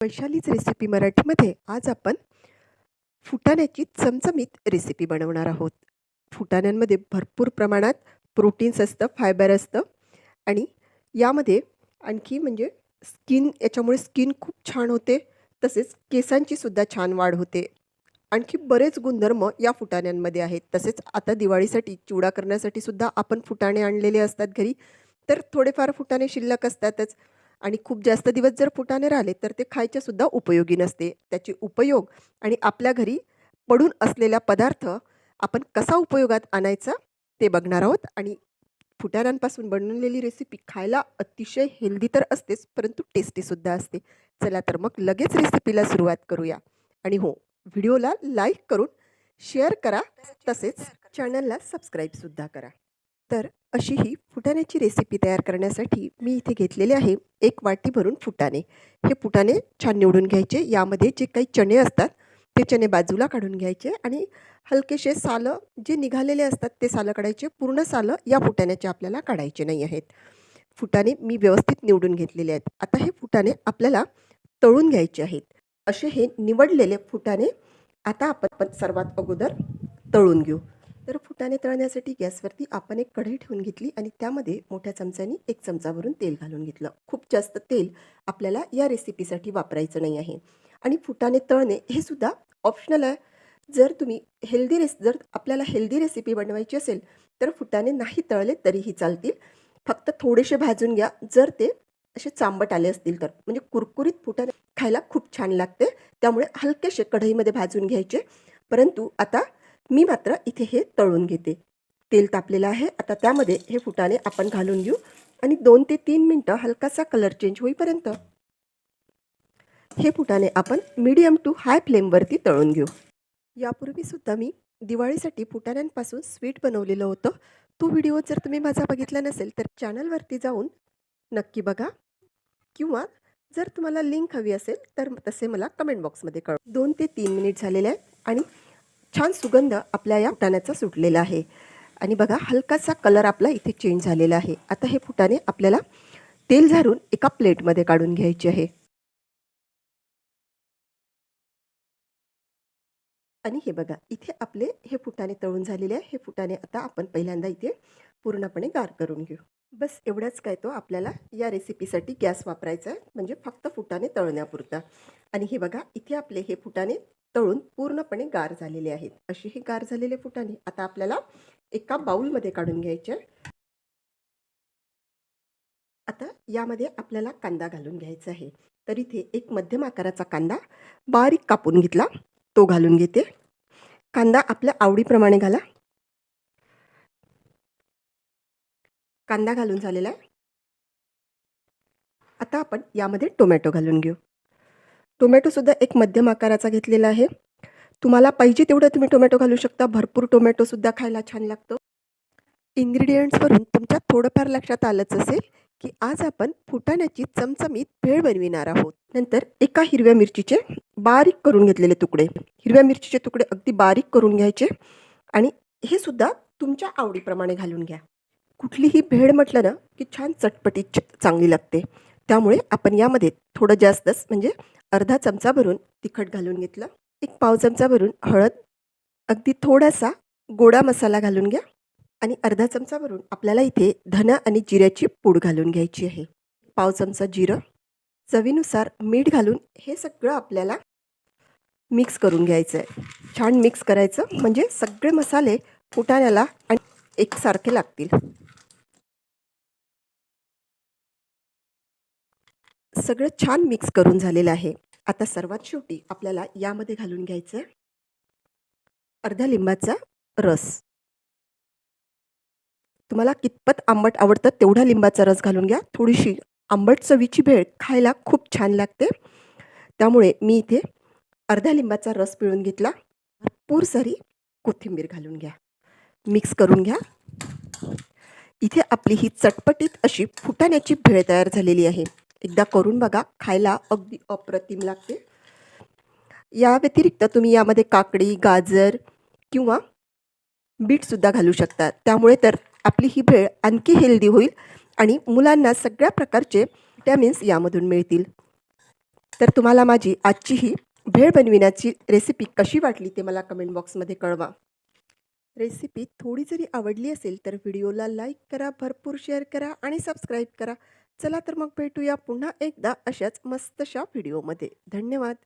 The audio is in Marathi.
वैशालीच रेसिपी मराठीमध्ये आज आपण फुटाण्याची चमचमीत रेसिपी बनवणार आहोत. फुटाण्यांमध्ये भरपूर प्रमाणात प्रोटीन्स असतं फायबर असतं आणि यामध्ये आणखी म्हणजे स्किन याच्यामुळे स्किन खूप छान होते तसेच केसांची सुद्धा छान वाढ होते. आणखी बरेच गुणधर्म या फुटाण्यांमध्ये आहेत. तसेच आता दिवाळीसाठी चिवडा करण्यासाठी सुद्धा आपण फुटाणे आणलेले असतात घरी. तर थोडेफार फुटाणे शिल्लक असतातच. आणि खूप जास्त दिवस जर फुटाने राहिले तर ते खायचेसुद्धा उपयोगी नसते. त्याचे उपयोग आणि आपल्या घरी पडून असलेला पदार्थ आपण कसा उपयोगात आणायचा ते बघणार आहोत. आणि फुटाण्यांपासून बनवलेली रेसिपी खायला अतिशय हेल्दी तर असतेच परंतु टेस्टीसुद्धा असते. चला तर मग लगेच रेसिपीला सुरुवात करूया. आणि हो व्हिडिओला लाईक करून शेअर करा. तसेच चॅनलला सबस्क्राईबसुद्धा करा. तर अशी ही फुटाण्याची रेसिपी तयार करण्यासाठी मी इथे घेतलेले आहे एक वाटी भरून फुटाणे. हे फुटाणे छान निवडून घ्यायचे. यामध्ये जे काही चणे असतात ते चणे बाजूला काढून घ्यायचे आणि हलकेसे सालं जे निघालेले असतात ते सालं काढायचे. पूर्ण सालं या फुटाण्याचे आपल्याला काढायचे नाही आहेत. फुटाणे मी व्यवस्थित निवडून घेतलेले आहेत. आता हे फुटाणे आपल्याला तळून घ्यायचे आहेत. असे हे निवडलेले फुटाणे आता आपण सर्वात अगोदर तळून घेऊ. तर फुटाणे तळण्यासाठी गॅसवरती आपण एक कढई ठेवून घेतली आणि त्यामध्ये मोठ्या चमच्यानी एक चमचा भरून तेल घालून घेतलं. खूप जास्त तेल आपल्याला या रेसिपीसाठी वापरायचं नाही आहे. आणि फुटाणे तळणे हे सुद्धा ऑप्शनल आहे. जर तुम्ही हेल्दी रेस जर आपल्याला हेल्दी रेसिपी बनवायची असेल तर फुटाणे नाही तळले तरीही चालतील. फक्त थोडेसे भाजून घ्या. जर ते असे चांबट आले असतील तर. म्हणजे कुरकुरीत फुटाणे खायला खूप छान लागते. त्यामुळे हलकेसे कढईमध्ये भाजून घ्यायचे. परंतु आता मी मात्र इथे हे तळून घेते. तेल तापलेलं आहे आता त्यामध्ये हे फुटाणे आपण घालून घेऊ आणि दोन ते तीन मिनटं हलकासा कलर चेंज होईपर्यंत. हे फुटाणे आपण मीडियम टू हाय फ्लेमवरती तळून घेऊ. यापूर्वीसुद्धा मी दिवाळीसाठी फुटाण्यांपासून स्वीट बनवलेलं होतं. तो व्हिडिओ जर तुम्ही माझा बघितला नसेल तर चॅनलवरती जाऊन नक्की बघा. किंवा जर तुम्हाला लिंक हवी असेल तर तसे मला कमेंट बॉक्समध्ये कळ दोन ते तीन मिनिट झालेले आहे आणि छान सुगंध आपल्या या फुटाण्याचा सुटलेला आहे. आणि बघा हलकासा कलर आपला इथे चेंज झालेला आहे. आता हे फुटाणे आपल्याला तेल झारून एका प्लेटमध्ये काढून घ्यायचे आहे. आणि हे बघा इथे आपले हे फुटाणे तळून झालेले आहे. हे फुटाणे आता आपण पहिल्यांदा इथे पूर्णपणे गार करून घेऊ. बस एवढाच काय तो आपल्याला या रेसिपीसाठी गॅस वापरायचा आहे. म्हणजे फक्त फुटाणे तळण्यापुरता. आणि हे बघा इथे आपले हे फुटाणे तळून पूर्णपणे गार झालेले आहेत. अशी हे गार झालेले फुटाणे आता आपल्याला एका बाउलमध्ये काढून घ्यायचे. आता यामध्ये आपल्याला कांदा घालून घ्यायचा आहे. तर इथे एक मध्यम आकाराचा कांदा बारीक कापून घेतला. तो घालून घेते. कांदा आपल्या आवडीप्रमाणे घाला. कांदा घालून झालेला आहे. आता आपण यामध्ये टोमॅटो घालून घेऊ. टोमॅटोसुद्धा एक मध्यम आकाराचा घेतलेला आहे. तुम्हाला पाहिजे तेवढं तुम्ही टोमॅटो घालू शकता. भरपूर टोमॅटोसुद्धा खायला छान लागतो. इन्ग्रेडियंट्सवरून तुमच्या थोडंफार लक्षात आलंच असेल की आज आपण फुटाण्याची चमचमीत भेळ बनविणार आहोत. नंतर एका हिरव्या मिरचीचे बारीक करून घेतलेले तुकडे. हिरव्या मिरचीचे तुकडे अगदी बारीक करून घ्यायचे आणि हे सुद्धा तुमच्या आवडीप्रमाणे घालून घ्या. कुठलीही भेळ म्हटलं ना की छान चटपटीत चांगली लागते. त्यामुळे आपण यामध्ये थोडं जास्तच म्हणजे अर्धा चमचा भरून तिखट घालून घेतलं. एक पाव चमचा भरून हळद. अगदी थोडासा गोडा मसाला घालून घ्या आणि अर्धा चमचा भरून आपल्याला इथे धना आणि जिऱ्याची पूड घालून घ्यायची आहे. पाव चमचा जिरं. चवीनुसार मीठ घालून हे सगळं आपल्याला मिक्स करून घ्यायचं आहे छान मिक्स करायचं. म्हणजे सगळे मसाले फुटाण्याला आणि एकसारखे लागतील. सगळं छान मिक्स करून झालेलं आहे. आता सर्वात शेवटी आपल्याला यामध्ये घालून घ्यायचं आहे अर्ध्या लिंबाचा रस. तुम्हाला कितपत आंबट आवडतं तेवढा लिंबाचा रस घालून घ्या. थोडीशी आंबट चवीची भेळ खायला खूप छान लागते. त्यामुळे मी इथे अर्ध्या लिंबाचा रस पिळून घेतला. भरपूर सारी कोथिंबीर घालून घ्या. मिक्स करून घ्या. इथे आपली ही चटपटीत अशी फुटाण्याची भेळ तयार झालेली आहे. एकदा करून बघा खायला अगदी अप्रतिम लागते. या व्यतिरिक्त तुम्ही यामध्ये काकडी गाजर किंवा बीटसुद्धा घालू शकता. त्यामुळे तर आपली ही भेळ आणखी हेल्दी होईल आणि मुलांना सगळ्या प्रकारचे विटॅमिन्स यामधून मिळतील. तर तुम्हाला माझी आजची ही भेळ बनविण्याची रेसिपी कशी वाटली ते मला कमेंट बॉक्समध्ये कळवा. रेसिपी थोडी जरी आवडली असेल तर व्हिडिओला लाईक करा भरपूर शेअर करा आणि सबस्क्राईब करा. चला तर मग भेटूया पुन्हा एकदा अशाच मस्तशा व्हिडिओमध्ये धन्यवाद.